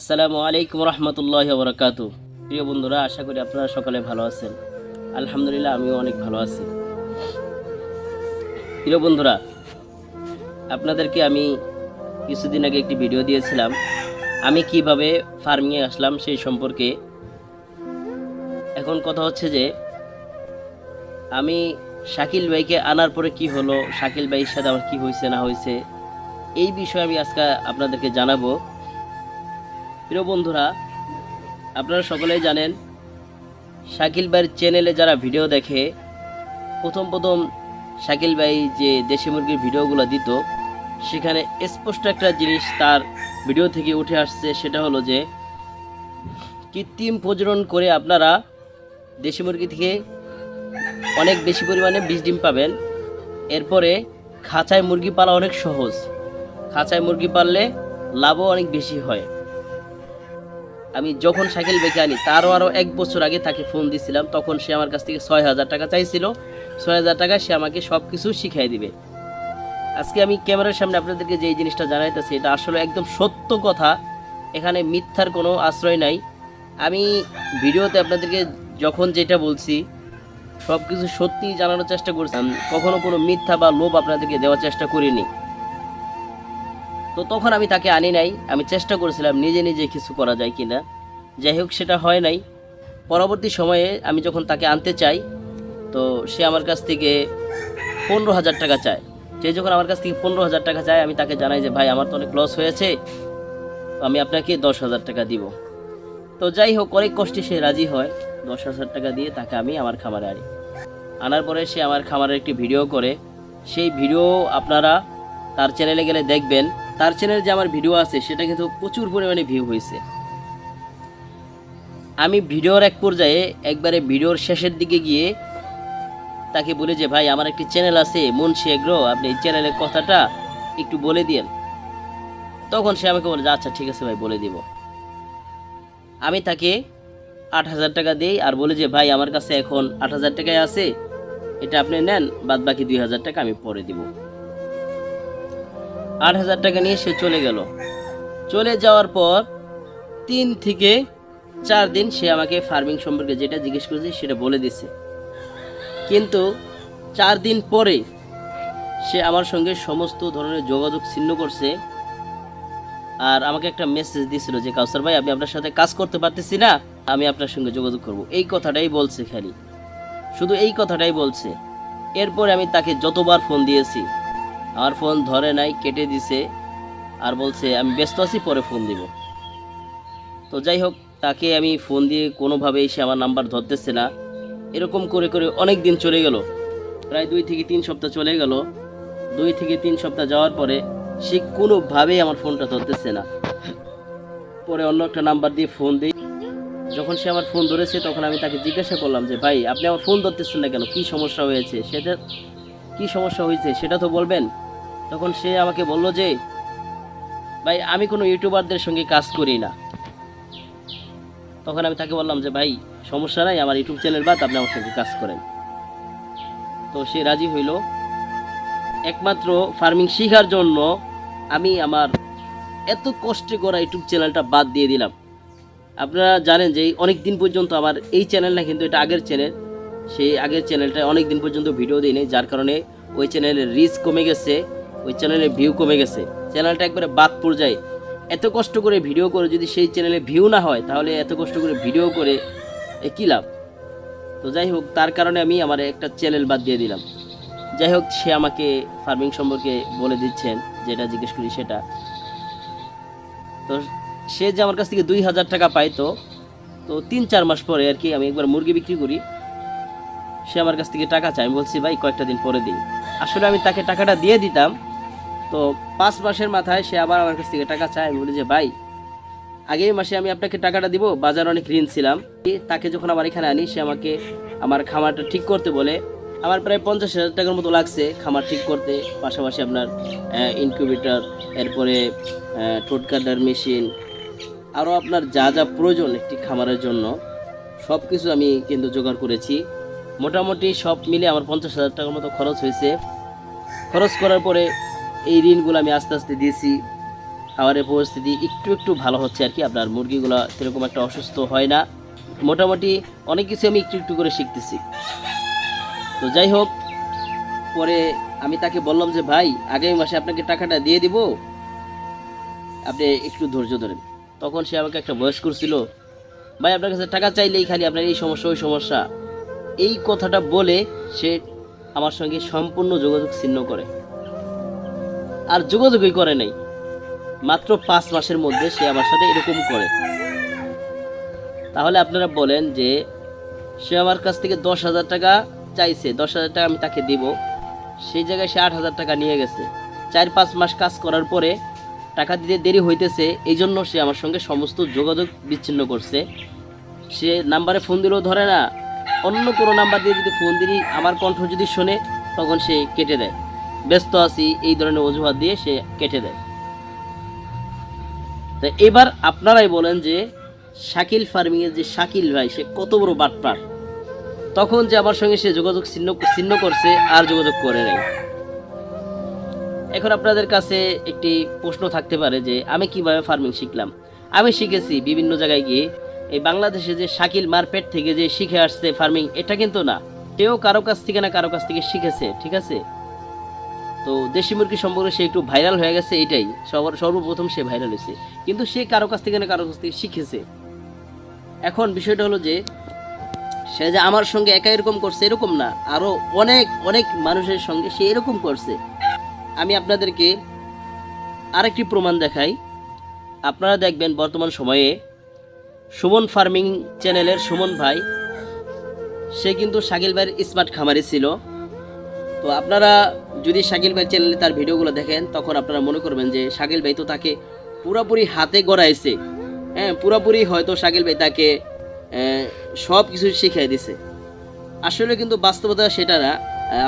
আসসালামু আলাইকুম রহমতুল্লাহ বরকাত। প্রিয় বন্ধুরা, আশা করি আপনারা সকলে ভালো আছেন। আলহামদুলিল্লাহ, আমিও অনেক ভালো আছি। প্রিয় বন্ধুরা, আপনাদেরকে আমি কিছুদিন আগে একটি ভিডিও দিয়েছিলাম। আমি কীভাবে ফার্মিংয়ে আসলাম সেই সম্পর্কে। এখন কথা হচ্ছে যে, আমি শাকিল ভাইকে আনার পরে কি হলো, শাকিল ভাইয়ের সাথে আমার কী হয়েছে না হয়েছে এই বিষয়ে আমি আজকে আপনাদেরকে জানাব। প্রিয় বন্ধুরা, আপনারা সকলেই জানেন, শাকিল ভাইয়ের চ্যানেলে যারা ভিডিও দেখে, প্রথম প্রথম শাকিল ভাই যে দেশি মুরগির ভিডিওগুলো দিত, সেখানে স্পষ্ট একটা জিনিস তার ভিডিও থেকে উঠে আসছে, সেটা হলো যে কৃত্রিম প্রজনন করে আপনারা দেশি মুরগি থেকে অনেক বেশি পরিমাণে বীজ ডিম পাবেন। এরপরে খাঁচায় মুরগি পালা অনেক সহজ। খাঁচায় মুরগি পাললে লাভও অনেক বেশি হয়। আমি যখন সাইকেল বেঁকে আনি, তারও আরও এক বছর আগে তাকে ফোন দিছিলাম, তখন সে আমার কাছ থেকে ছয় হাজার টাকা চাইছিল। ছয় হাজার টাকা সে আমাকে সব কিছু শিখাই দিবে। আজকে আমি ক্যামেরার সামনে আপনাদেরকে যে জিনিসটা জানাইতেছি, এটা আসলে একদম সত্য কথা। এখানে মিথ্যার কোনো আশ্রয় নাই। আমি ভিডিওতে আপনাদেরকে যখন যেটা বলছি সব কিছু সত্যি জানানোর চেষ্টা করছিলাম কখনো কোনো মিথ্যা বা লোভ আপনাদেরকে দেওয়ার চেষ্টা করিনি। তো তখন আমি তাকে আনি নাই। আমি চেষ্টা করেছিলাম নিজে নিজে কিছু করা যায় কিনা। যাই হোক, সেটা হয় নাই। পরবর্তী সময়ে আমি যখন তাকে আনতে চাই, তো সে আমার কাছ থেকে পনেরো হাজার টাকা চায়। সে যখন আমার কাছ থেকে পনেরো হাজার টাকা চায়, আমি তাকে জানাই যে, ভাই, আমার তো অনেক লস হয়েছে। তো আমি আপনাকে দশ হাজার টাকা দিব। তো যাই হোক, অনেক কষ্টে সে রাজি হয়। দশ হাজার টাকা দিয়ে তাকে আমি আমার খামারে আনি। আনার পরে সে আমার খামারের একটি ভিডিও করে। সেই ভিডিও আপনারা তার চ্যানেলে গেলে দেখবেন। তার চ্যানেলে যে আমার ভিডিও আছে, সেটা কিন্তু প্রচুর পরিমাণে ভিউ হয়েছে। আমি ভিডিওর এক পর্যায়ে একবারে ভিডিওর শেষের দিকে গিয়ে তাকে বলে যে, ভাই, আমার একটি চ্যানেল আছে, মুন্সি এগ্রো, আপনি এই চ্যানেলের কথাটা একটু বলে দিন তখন সে আমাকে বলে আচ্ছা ঠিক আছে ভাই, বলে দিব। আমি তাকে আট হাজার টাকা দিই আর বলে যে, ভাই, আমার কাছে এখন আট হাজার টাকায় আছে, এটা আপনি নেন বাদ বাকি দুই হাজার টাকা আমি পরে দিব। আট হাজার টাকা নিয়ে সে চলে গেল। চলে যাওয়ার পর তিন থেকে চার দিন সে আমাকে ফার্মিং সম্পর্কে যেটা জিজ্ঞেস করেছে সেটা বলে দিছে কিন্তু চার দিন পরে সে আমার সঙ্গে সমস্ত ধরনের যোগাযোগ ছিন্ন করছে আর আমাকে একটা মেসেজ দিয়েছিল যে, কাউসার ভাই, আমি আপনার সাথে কাজ করতে পারতেছি না, আমি আপনার সঙ্গে যোগাযোগ করব। এই কথাটাই বলছে খালি। শুধু এই কথাটাই বলছে। এরপরে আমি তাকে যতবার ফোন দিয়েছি আমার ফোন ধরে নাই, কেটে দিছে আর বলছে, আমি ব্যস্ত আছি, পরে ফোন দিব। তো যাই হোক, তাকে আমি ফোন দিয়ে কোনোভাবেই সে আমার নাম্বার ধরতেছে না। এরকম করে করে অনেক দিন চলে গেল। প্রায় দুই থেকে তিন সপ্তাহ চলে গেল। দুই থেকে তিন সপ্তাহ যাওয়ার পরে সে কোনোভাবেই আমার ফোনটা ধরতেছে না। পরে অন্য একটা নাম্বার দিয়ে ফোন দিই। যখন সে আমার ফোন ধরেছে, তখন আমি তাকে জিজ্ঞাসা করলাম যে, ভাই, আপনি আমার ফোন ধরতেছেন না কেন? কী সমস্যা হয়েছে? সেটা কি সমস্যা হয়েছে সেটা তো বলবেন। তখন সে আমাকে বলল যে, ভাই, আমি কোনো ইউটিউবারদের সঙ্গে কাজ করি না। তখন আমি তাকে বললাম যে, ভাই, সমস্যা নাই, আমার ইউটিউব চ্যানেল বাদ, আপনি আমার সঙ্গে কাজ করেন। তো সে রাজি হইল। একমাত্র ফার্মিং শেখার জন্য আমি আমার এত কষ্টে করা ইউটিউব চ্যানেলটা বাদ দিয়ে দিলাম। আপনারা জানেন যে অনেক দিন পর্যন্ত আমার এই চ্যানেলটা কিন্তু এটা আগের চ্যানেল। সেই আগের চ্যানেলটা অনেক দিন পর্যন্ত ভিডিও দিইনি, যার কারণে ওই চ্যানেলের রিচ কমে গেছে, ওই চ্যানেলের ভিউ কমে গেছে। চ্যানেলটা একবারে বাদ পর্যায়ে এত কষ্ট করে ভিডিও করে যদি সেই চ্যানেলে ভিউ না হয়, তাহলে এত কষ্ট করে ভিডিও করে এ কী লাভ? তো যাই হোক, তার কারণে আমি আমার একটা চ্যানেল বাদ দিয়ে দিলাম। যাই হোক, সে আমাকে ফার্মিং সম্পর্কে বলে দিচ্ছেন, যেটা জিজ্ঞেস করি সেটা। তো সে যে আমার কাছ থেকে দুই হাজার টাকা পাইতো, তো তিন চার মাস পরে আর কি আমি একবার মুরগি বিক্রি করি। সে আমার কাছ থেকে টাকা চায়। আমি বলছি, ভাই, কয়েকটা দিন পরে দিই আসলে আমি তাকে টাকাটা দিয়ে দিতাম। তো পাঁচ মাসের মাথায় সে আবার আমার কাছ থেকে টাকা চায়। আমি বলি যে, ভাই, আগের মাসে আমি আপনাকে টাকাটা দিব, বাজার অনেক ঋণ ছিলাম। তাকে যখন আমার এখানে আনি, সে আমাকে আমার খামারটা ঠিক করতে বলে, আমার প্রায় পঞ্চাশ হাজার টাকার মতো লাগছে খামার ঠিক করতে। পাশাপাশি আপনার ইনকিউবেটর এরপরে ঠোঁট কাটার মেশিন আরও আপনার যা যা প্রয়োজন একটি খামারের জন্য সব কিছু আমি কিন্তু জোগাড় করেছি। মোটামুটি সব মিলে আমার পঞ্চাশ হাজার টাকার মতো খরচ হয়েছে। খরচ করার পরে এই ঋণগুলো আমি আস্তে আস্তে দিয়েছি। খাবারের পরিস্থিতি একটু একটু ভালো হচ্ছে আর কি। আপনার মুরগিগুলো সেরকম একটা অসুস্থ হয় না। মোটামুটি অনেক কিছু আমি একটু একটু করে শিখতেছি। তো যাই হোক, পরে আমি তাকে বললাম যে, ভাই, আগামী মাসে আপনাকে টাকাটা দিয়ে দিব। আপনি একটু ধৈর্য ধরেন। তখন সে আমাকে একটা বয়স করছিল ভাই, আপনার কাছে টাকা চাইলেই খালি আপনার এই সমস্যা, ওই সমস্যা। এই কথাটা বলে সে আমার সঙ্গে সম্পূর্ণ যোগাযোগ ছিন্ন করে। আর যোগাযোগই করে নাই। মাত্র পাঁচ মাসের মধ্যে সে আমার সাথে এরকম করে। তাহলে আপনারা বলেন যে, সে আমার কাছ থেকে দশ হাজার টাকা চাইছে, দশ হাজার টাকা আমি তাকে দিব। সেই জায়গায় সে আট হাজার টাকা নিয়ে গেছে। চার পাঁচ মাস কাজ করার পরে টাকা দিতে দেরি হইতেছে, এই জন্য সে আমার সঙ্গে সমস্ত যোগাযোগ বিচ্ছিন্ন করছে। সে নাম্বারে ফোন দিলেও ধরে না অন্য কোনো নাম্বার দিয়ে যদি ফোন দিই আমার কণ্ঠ যদি শোনে, তখন সে কেটে দেয়। ব্যস্ত আছি, এই ধরনের অজুহাত দিয়ে সে কেটে দেয়। তো এবার আপনারাই বলেন যে, শাকিল ফার্মিংয়ের যে শাকিল ভাই, সে কত বড় বাটপার। তখন যে আমার সঙ্গে সে যোগাযোগ ছিন্ন ছিন্ন করছে, আর যোগাযোগ করে নাই। এখন আপনাদের কাছে একটি প্রশ্ন থাকতে পারে যে, আমি কীভাবে ফার্মিং শিখলাম? আমি শিখেছি বিভিন্ন জায়গায় গিয়ে এই বাংলাদেশে যে শাকিল মারপেট থেকে যে শিখে আসছে ফার্মিং, এটা কিন্তু না। কেউ কারও কাছ থেকে না কারও কাছ থেকে শিখেছে, ঠিক আছে? তো দেশি মুরগি সম্পর্কে সে একটু ভাইরাল হয়ে গেছে, এটাই। সবার সর্বপ্রথম সে ভাইরাল হয়েছে। কিন্তু সে কারও কাছ থেকে না কারও কাছ থেকে শিখেছে। এখন বিষয়টা হলো যে, সে যে আমার সঙ্গে একা এরকম করছে, এরকম না। আরও অনেক অনেক মানুষের সঙ্গে সে এরকম করছে। আমি আপনাদেরকে আরেকটি প্রমাণ দেখাই। আপনারা দেখবেন বর্তমান সময়ে সুমন ফার্মিং চ্যানেলের সুমন ভাই, সে কিন্তু শাকিল ভাইয়ের স্মার্ট খামারি ছিল। তো আপনারা যদি শাকিল ভাই চ্যানেলে তার ভিডিওগুলো দেখেন, তখন আপনারা মনে করবেন যে শাকিল ভাই তো তাকে পুরোপুরি হাতে গড়াইছে। হ্যাঁ পুরোপুরি হয়তো শাকিল ভাই তাকে সব কিছু শিখিয়ে দিছে। আসলে কিন্তু বাস্তবতা সেটা না।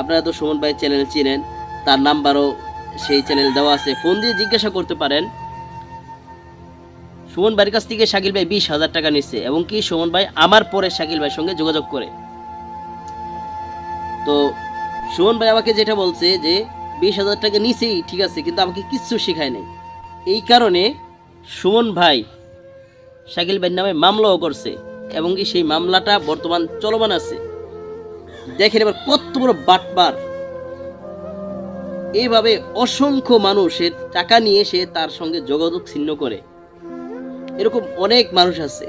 আপনারা তো সুমন ভাই চ্যানেল চিনেন, তার নাম্বারও সেই চ্যানেল দেওয়া আছে। ফোন দিয়ে জিজ্ঞাসা করতে পারেন সুমন ভাইয়ের কাছ থেকে শাকিল ভাই বিশ হাজার টাকা নিচ্ছে এবং কি সুমন ভাই আমার পরে শাকিল ভাইয়ের সঙ্গে যোগাযোগ করে। তো সুমন ভাই আমাকে যেটা বলছে যে বিশ হাজার টাকা নিছেই, ঠিক আছে, কিন্তু আমাকে কিচ্ছু শেখায় নাই। এই কারণে সুমন ভাই শাকিল ভাইয়ের নামে মামলাও করছে এবং কি সেই মামলাটা বর্তমান চলমান আছে। দেখেন এবার কত বড় বাটবার এইভাবে অসংখ্য মানুষের টাকা নিয়ে সে তার সঙ্গে যোগাযোগ ছিন্ন করে। এরকম অনেক মানুষ আছে।